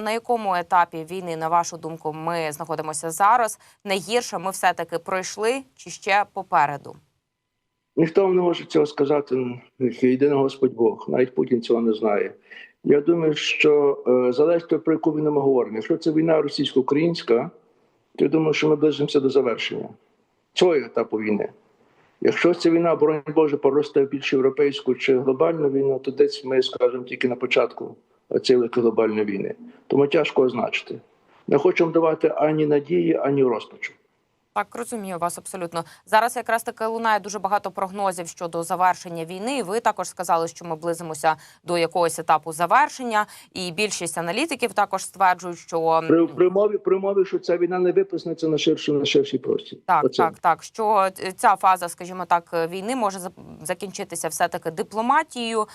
На якому етапі війни, на вашу думку, ми знаходимося зараз? Найгірше ми все таки пройшли чи ще попереду? Ніхто вам не може цього сказати, єдиний Господь Бог. Навіть Путін цього не знає. Я думаю, що е, залежить про яку війну ми говоримо. Якщо це війна російсько-українська, то я думаю, що ми ближимося до завершення цього етапу війни. Якщо ця війна, боронь Боже, поросте в більш європейську чи глобальну війну, то десь ми скажемо тільки на початку цієї глобальної війни. Тому тяжко означити. Не хочемо давати ані надії, ані розпачу. Так, розумію вас абсолютно. Зараз якраз таки лунає дуже багато прогнозів щодо завершення війни. І ви також сказали, що ми близимося до якогось етапу завершення, і більшість аналітиків також стверджують, що При, при, мові, при мові, що ця війна не виплеснеться на ширший, на ширший простір. Так, Оце. так, так. Що ця фаза, скажімо так, війни може закінчитися все таки дипломатією.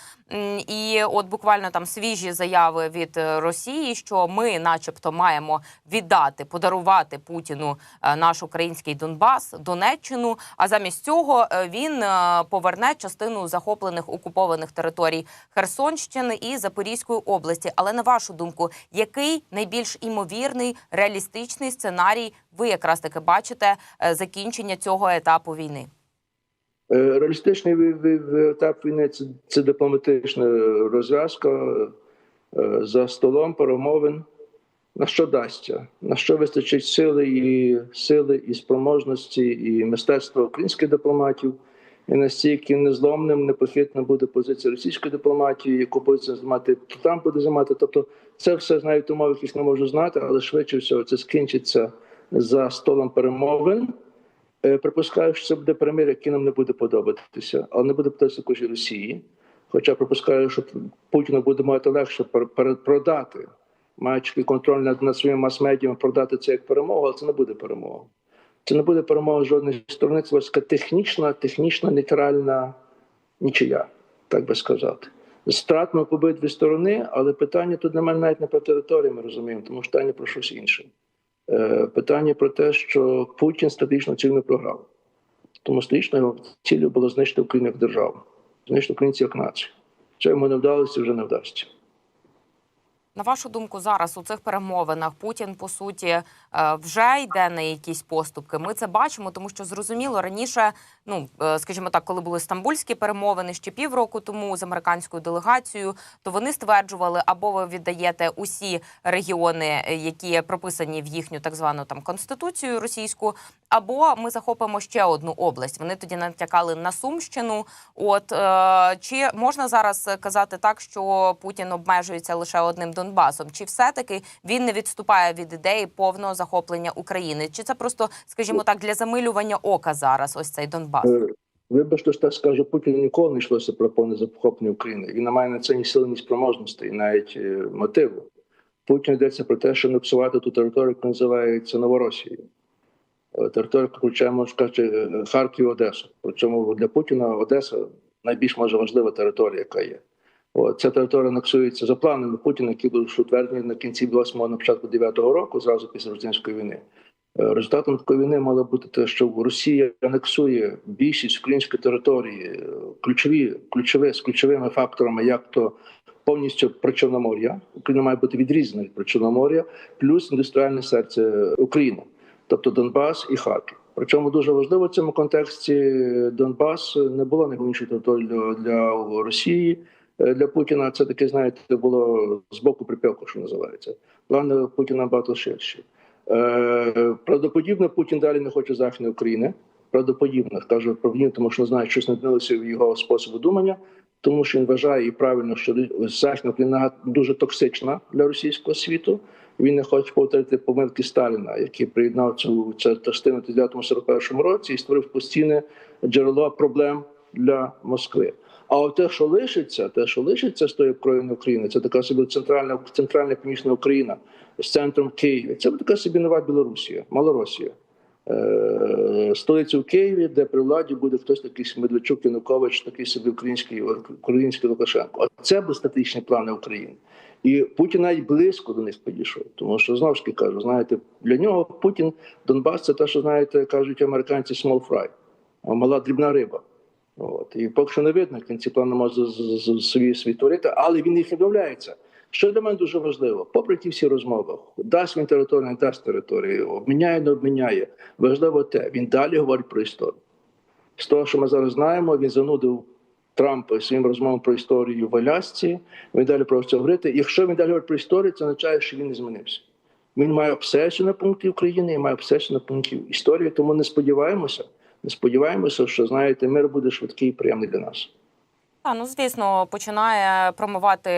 І от буквально там свіжі заяви від е, Росії, що ми, начебто, маємо віддати, подарувати Путіну е, наш український Донбас, Донеччину. А замість цього е, він е, поверне частину захоплених окупованих територій Херсонщини і Запорізької області. Але на вашу думку, який найбільш імовірний реалістичний сценарій ви якраз таки бачите е, закінчення цього етапу війни? Реалістичний етап війни це, дипломатична розв'язка за столом перемовин. На що дасться? На що вистачить сили і сили і спроможності, і мистецтва українських дипломатів, і настільки незломним, непохитна буде позиція російської дипломатії, яку позицію займати Трамп буде займати. Тобто, це все знають умов, яких не можу знати, але швидше всього це скінчиться за столом перемовин. Е, Припускаю, що це буде перемир'я, яке нам не буде подобатися, але не буде подобатися також і Росії. Хоча припускаю, що Путіну буде мати легше продати, маючи контроль над, над своїми мас-медіями, продати це як перемогу, але це не буде перемога. Це не буде перемога жодної сторони. Це така технічна, технічна, нейтральна нічия, так би сказати. Стратно по обидві сторони, але питання тут для мене навіть не про територію, ми розуміємо, тому що питання про щось інше. Е, питання про те, що Путін стратегічно ціль не програв. Тому стратегічно його цілею було знищити Україну як державу, знищити українців як націю. Це йому не вдалося, вже не вдасться. На вашу думку, зараз у цих перемовинах Путін по суті е, вже йде на якісь поступки. Ми це бачимо, тому що зрозуміло раніше, ну е, скажімо так, коли були стамбульські перемовини ще півроку тому з американською делегацією, то вони стверджували, або ви віддаєте усі регіони, е, які прописані в їхню так звану там конституцію російську, або ми захопимо ще одну область. Вони тоді натякали на Сумщину. От е, чи можна зараз казати так, що Путін обмежується лише одним Донбасом? Чи все-таки він не відступає від ідеї повного захоплення України? Чи це просто, скажімо так, для замилювання ока зараз? Ось цей Донбас? Е, Вибачте, що так скажу, Путін ніколи не йшлося про повне захоплення України. Він не має на це ні сили, ні спроможності, і навіть е, мотиву. Путін йдеться про те, що не псувати ту територію, яка називається Новоросією. Е, Територія включає, можна сказати, е, Харків Одесу. Причому для Путіна Одеса найбільш може важлива територія, яка є. От, ця територія анексується за планами Путіна, які будуть утверджені на кінці 8-го, на початку 9-го року, зразу після Російської війни. Е, Результатом такої війни мало бути те, що Росія анексує більшість української території, е, ключові, ключові з ключовими факторами, як то повністю Причорномор'я. Україна має бути відрізана від Причорномор'я, плюс індустріальне серце України, тобто Донбас і Харків. Причому дуже важливо в цьому контексті Донбас не було найголовнішою територією для, Росії. Е, Для Путіна це таке, знаєте, було з боку припеку, що називається. Плани Путіна набагато ширші. Е, Правдоподібно Путін далі не хоче західної України. Правдоподібно кажу правдоподібно, тому що знає, що змінилося в його способу думання, тому що він вважає і правильно, що західна Україна дуже токсична для російського світу. Він не хоче повторити помилки Сталіна, який приєднав цю частину в 1941 році і створив постійне джерело проблем для Москви. А от те, що лишиться, те, що лишиться з тої країни України, це така собі центральна центральна північна Україна з центром Києва. Це така собі нова Білорусія, Малоросія. Е, столицю в Києві, де при владі буде хтось такий Медведчук, Янукович, такий собі український український Лукашенко. Це були стратегічні плани України. І Путін навіть близько до них підійшов. Тому що знову ж таки кажу, знаєте, для нього Путін Донбас це те, що знаєте, кажуть американці small fry, мала дрібна риба. От і поки що не видно, він ці плани може з- собі світворити, але він їх відмовляється. Що для мене дуже важливо, попри ті всі розмови, дасть він територію, не дасть територію, обміняє, не обміняє. Важливо те, він далі говорить про історію. З того, що ми зараз знаємо, він занудив Трампа своїм розмовам про історію в Алясці. Він далі про це говорити. Якщо він далі говорить про історію, це означає, що він не змінився. Він має обсесію на пункті України і має обсесію на пункті історії. Тому не сподіваємося, не сподіваємося, що знаєте, мир буде швидкий і приємний для нас. Та, ну звісно, починає промивати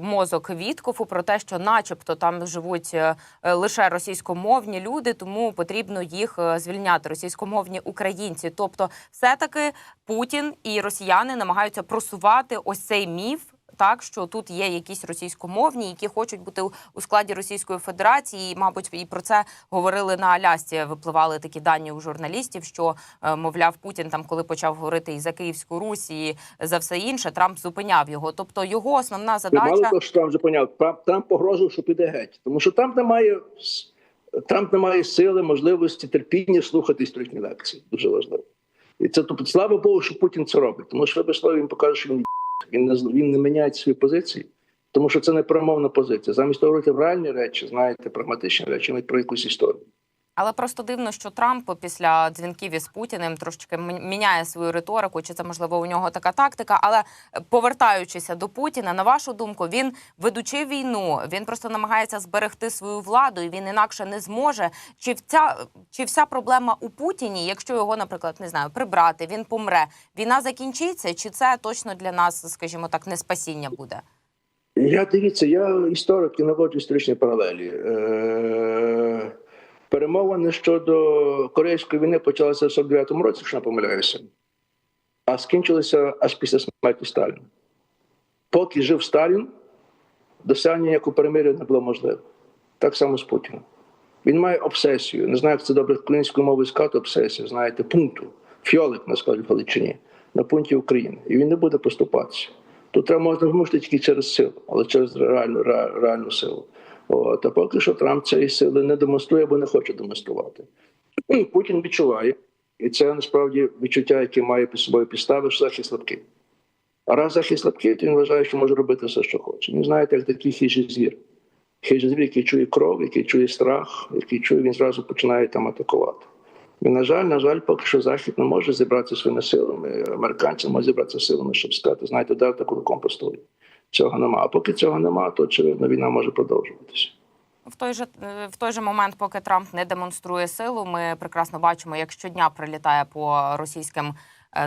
мозок відкофу про те, що, начебто, там живуть е, лише російськомовні люди, тому потрібно їх е, звільняти російськомовні українці. Тобто, все таки Путін і росіяни намагаються просувати ось цей міф. Так, що тут є якісь російськомовні, які хочуть бути у- складі Російської Федерації, і, мабуть, і про це говорили на Алясці. Випливали такі дані у журналістів, що е, мовляв Путін там, коли почав говорити і за Київську Русь, і за все інше, Трамп зупиняв його. Тобто його основна мало задача того, що Трамп вже поняв, Трамп, погрожував, що піде геть. Тому що Трамп не має с- Трамп не має сили, можливості, терпіння слухати історичні лекції. Дуже важливо. І це тобто, слава Богу, що Путін це робить. Тому що вибачте, він покаже, що він він не він не міняє свої позиції, тому що це не промовна позиція. Замість того говорити реальні речі, знаєте, прагматичні речі, навіть про якусь історію. Але просто дивно, що Трамп після дзвінків із Путіним трошечки міняє свою риторику. Чи це можливо у нього така тактика? Але е, повертаючися до Путіна, на вашу думку, він ведучи війну, він просто намагається зберегти свою владу, і він інакше не зможе. Чи вця чи вся проблема у Путіні, якщо його, наприклад, не знаю, прибрати, він помре, війна закінчиться? Чи це точно для нас, скажімо так, не спасіння буде? Я дивіться, я історик і наводжу історичні паралелі. Е, перемовини щодо Корейської війни почалися в 49-му році, якщо не помиляюся, а скінчилися аж після смерті Сталіна. Поки жив Сталін, досягнення як у перемир'я не було можливе. Так само з Путіним. Він має обсесію. Не знаю, як це добре українською мовою сказати обсесію, знаєте, пункту. Фіолик, на скажуть в Галичині, на пункті України. І він не буде поступатися. Тут треба можна змусити тільки через силу, але через реальну, реальну силу. От, а поки що Трамп цієї сили не демонструє або не хоче демонструвати. Путін відчуває, і це насправді відчуття, яке має під собою підстави, що захист слабкий. А раз захист слабкий, то він вважає, що може робити все, що хоче. Він знаєте, як такий хижий звір. Хижий звір, який чує кров, який чує страх, який чує, він зразу починає там атакувати. І, на жаль, на жаль, поки що Захід не може зібратися своїми силами. Американці можуть зібратися силами, щоб сказати, знаєте, дайте кулаком по столі. Цього нема. А поки цього нема, то очевидно війна може продовжуватися. В той же е, в той же момент, поки Трамп не демонструє силу, ми прекрасно бачимо, як щодня прилітає по російським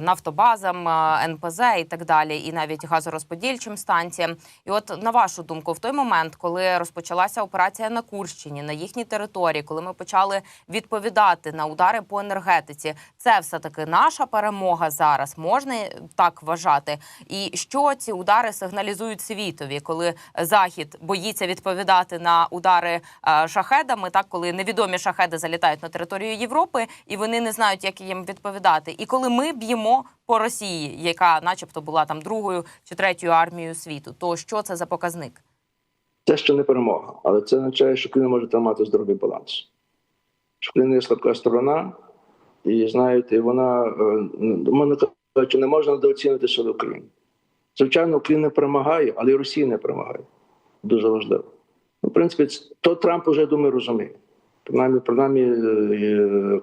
нафтобазам, е, НПЗ і так далі, і навіть газорозподільчим станціям. І от на вашу думку, в той момент, коли розпочалася операція на Курщині, на їхній території, коли ми почали відповідати на удари по енергетиці, це все таки наша перемога зараз. Можна так вважати? І що ці удари сигналізують світові, коли захід боїться відповідати на удари е, шахедами, так коли невідомі шахеди залітають на територію Європи, і вони не знають, як їм відповідати. І коли ми б'ємо по Росії, яка, начебто, була там другою чи третьою армією світу, то що це за показник? Це ще не перемога, але це означає, що Україна може там мати здоровий баланс. Що Україна є слабка сторона, і знаєте, вона е, мене не можна недооцінити сили України. Звичайно, Україна не перемагає, але і Росія не перемагає. Дуже важливо. Ну, в принципі, то Трамп вже, думаю, розуміє. Принаймні, принаймні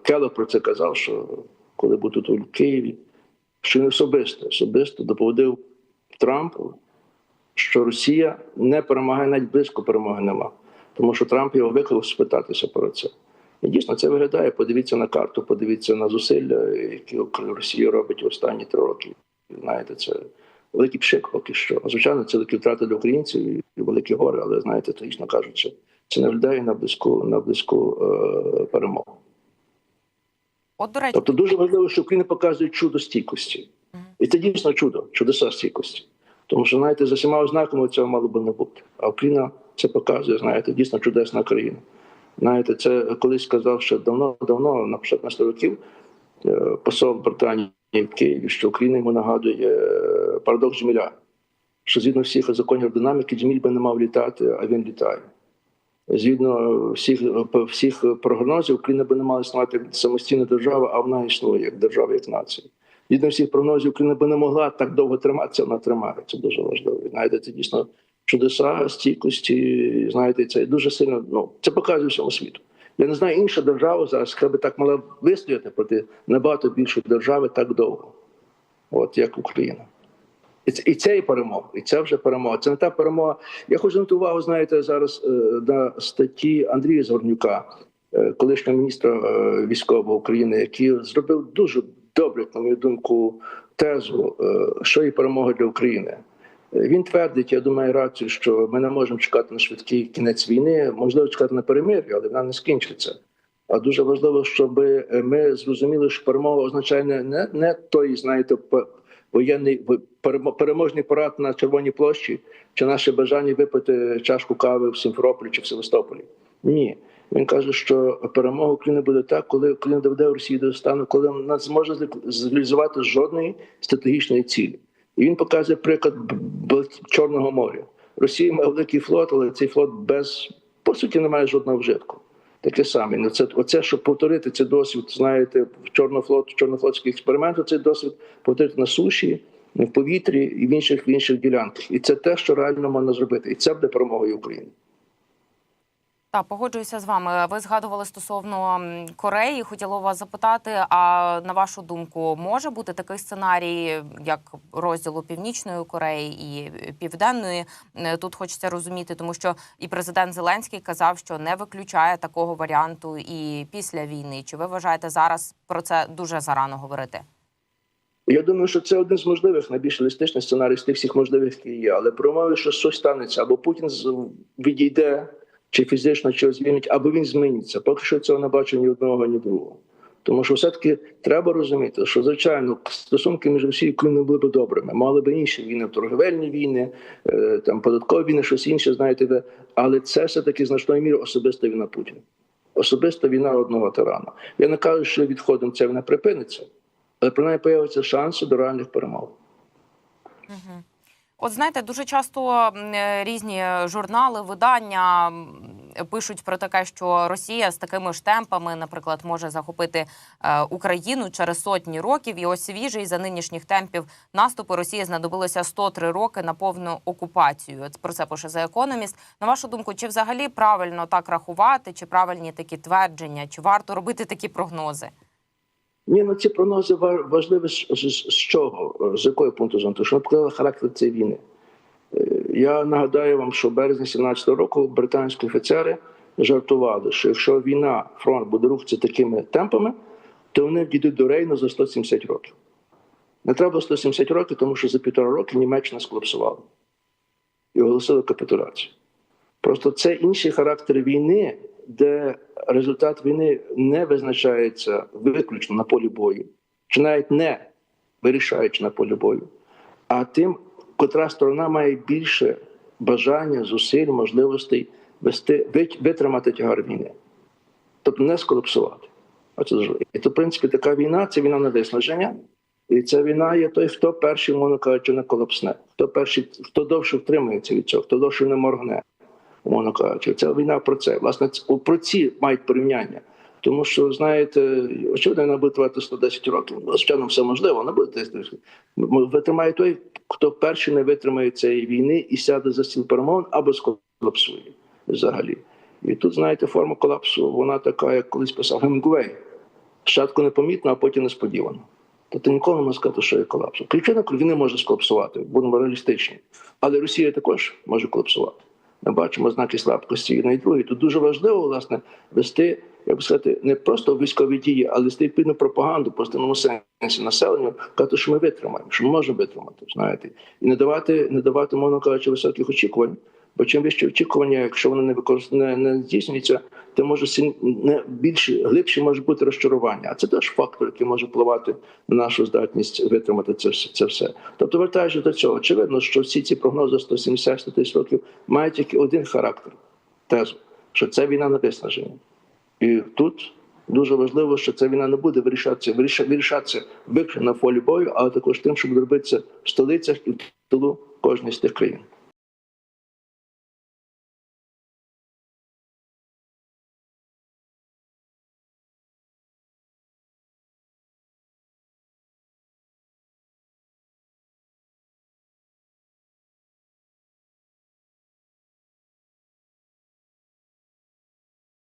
е, про це казав, що коли був тут у Києві, що він особисто, особисто доповідив Трампу, що Росія не перемагає, навіть близько перемоги нема. Тому що Трамп його викликав спитатися про це. І дійсно це виглядає. Подивіться на карту, подивіться на зусилля, які Росія робить останні три роки. Знаєте, це великий пшик поки що. Звичайно, це великі втрати для українців і великі гори, але знаєте, трагічно кажучи, це не виглядає на близьку на близьку е, перемогу. От до речі, Тобто дуже важливо, що Україна показує чудо стійкості. Мгм. І це дійсно чудо, чудеса стійкості. Тому що, знаєте, за всіма ознаками цього мало би не бути. А Україна це показує, знаєте, дійсно чудесна країна. Знаєте, це колись сказав ще давно-давно, на початку 90 років, е, посол Британії в Києві, що Україна йому нагадує е, парадокс Джміля, що згідно всіх законів динаміки, Джміль би не мав літати, а він літає. Згідно всіх всіх прогнозів, Україна би не мала існувати самостійна держава, а вона існує як держава, як нація. Згідно всіх прогнозів, Україна би не могла так довго триматися, вона тримає. Це дуже важливо. Знаєте, це дійсно чудеса, стійкості. Знаєте, це дуже сильно. Ну це показує всьому світу. Я не знаю інша держава зараз, яка би так мала вистояти проти набагато більшої держави так довго, от як Україна. І це, і перемога, і це вже перемога. Це не та перемога. Я хочу звернути увагу, знаєте, зараз е, на статті Андрія Згорнюка, е, колишнього міністра е, військового України, який зробив дуже добре, на мою думку, тезу, що є перемога для України. Він твердить, я думаю, рацію, що ми не можемо чекати на швидкий кінець війни, можливо, чекати на перемир'я, але вона не скінчиться. А дуже важливо, щоб ми зрозуміли, що перемога означає не, не, той, знаєте, воєнний переможний парад на Червоній площі, чи наше бажання випити чашку кави в Сімферополі чи в Севастополі. Ні. Він каже, що перемога України буде так, коли Україна доведе Росію до стану, коли вона не зможе зре- зреалізувати жодної стратегічної цілі. І він показує приклад Чорного моря. Росія має великий флот, але цей флот без по суті не має жодного вжитку. Таке саме. Ну, це оце, щоб повторити цей досвід, знаєте, в Чорнофлот, чорнофлотський експеримент, цей досвід повторити на суші, в повітрі і в інших в інших ділянках. І це те, що реально можна зробити. І це буде перемогою України. Так, погоджуюся з вами. Ви згадували стосовно Кореї. Хотіла вас запитати. А на вашу думку, може бути такий сценарій, як розділу Північної Кореї і Південної? Е, Тут хочеться розуміти, тому що і президент Зеленський казав, що не виключає такого варіанту і після війни. Чи ви вважаєте зараз про це дуже зарано говорити? Я думаю, що це один з можливих найбільш реалістичних сценаріїв з тих всіх можливих, які є. Але про умови, що щось станеться, або Путін відійде, чи фізично, чи звільнить, або він зміниться. Поки що цього не бачу ні одного, ні другого. Тому що все-таки треба розуміти, що звичайно стосунки між Росією і Україною були б добрими. Мали б інші війни, торговельні війни, е, там податкові війни, щось інше, знаєте, де. але це все таки значною мірою особиста війна Путіна. Особиста війна одного тирана. Я не кажу, що відходом це не припиниться, але принаймні появляться шанси до реальних перемог. Угу. От знаєте, дуже часто е, різні журнали, видання пишуть про таке, що Росія з такими ж темпами, наприклад, може захопити е, Україну через сотні років. І ось свіжий за нинішніх темпів наступу Росії знадобилося 103 роки на повну окупацію. Про це пише The Economist. На вашу думку, чи взагалі правильно так рахувати, чи правильні такі твердження, чи варто робити такі прогнози? Ні, ну ці прогнози важливі з, чого? З якого пункту зору? Що показали характер цієї війни. Е, Я нагадаю вам, що в березні 17-го року британські офіцери жартували, що якщо війна, фронт буде рухатися такими темпами, то вони дійдуть до Рейну за 170 років. Не треба 170 років, тому що за півтора роки Німеччина сколапсувала і оголосила капітуляцію. Просто це інший характер війни, де результат війни не визначається виключно на полі бою, чи навіть не вирішаючи на полі бою, а тим, котра сторона має більше бажання, зусиль, можливостей вести, витримати тягар війни, тобто не сколапсувати. І то, в принципі, така війна це війна на виснаження. І ця війна є той, хто перший, мовно кажучи, не колапсне, хто перший, хто довше втримується від цього, хто довше не моргне умовно кажучи. Це війна про це. Власне, про ці мають порівняння. Тому що, знаєте, очевидно, вона буде тривати 110 років. Ну, Звичайно, все можливо, вона буде 10 Витримає той, хто перший не витримає цієї війни і сяде за стіл перемовин або сколапсує взагалі. І тут, знаєте, форма колапсу, вона така, як колись писав Гемінгуей. Спочатку непомітно, а потім несподівано. Тобто ніколи не можна сказати, що є колапс. Причина війни може сколапсувати, будемо реалістичні. Але Росія також може колапсувати. Ми бачимо знаки слабкості одної і другої. Тут дуже важливо, власне, вести, як би сказати, не просто військові дії, але вести відповідну пропаганду по основному сенсі населенню, казати, що ми витримаємо, що ми можемо витримати, знаєте, і не давати, не давати, мовно кажучи, високих очікувань. Бо чим вище очікування, якщо вони не використ... не, здійснюються, то може не більше, глибше може бути розчарування. А це теж фактор, який може впливати на нашу здатність витримати це, це все. Тобто, вертаючись до цього, очевидно, що всі ці прогнози 170 тисяч років мають тільки один характер тезу, що це війна на виснаження. І тут дуже важливо, що ця війна не буде вирішатися, виріша- вирішатися виключно на полі бою, але також тим, що буде робитися в столицях і в тилу кожної з тих країн.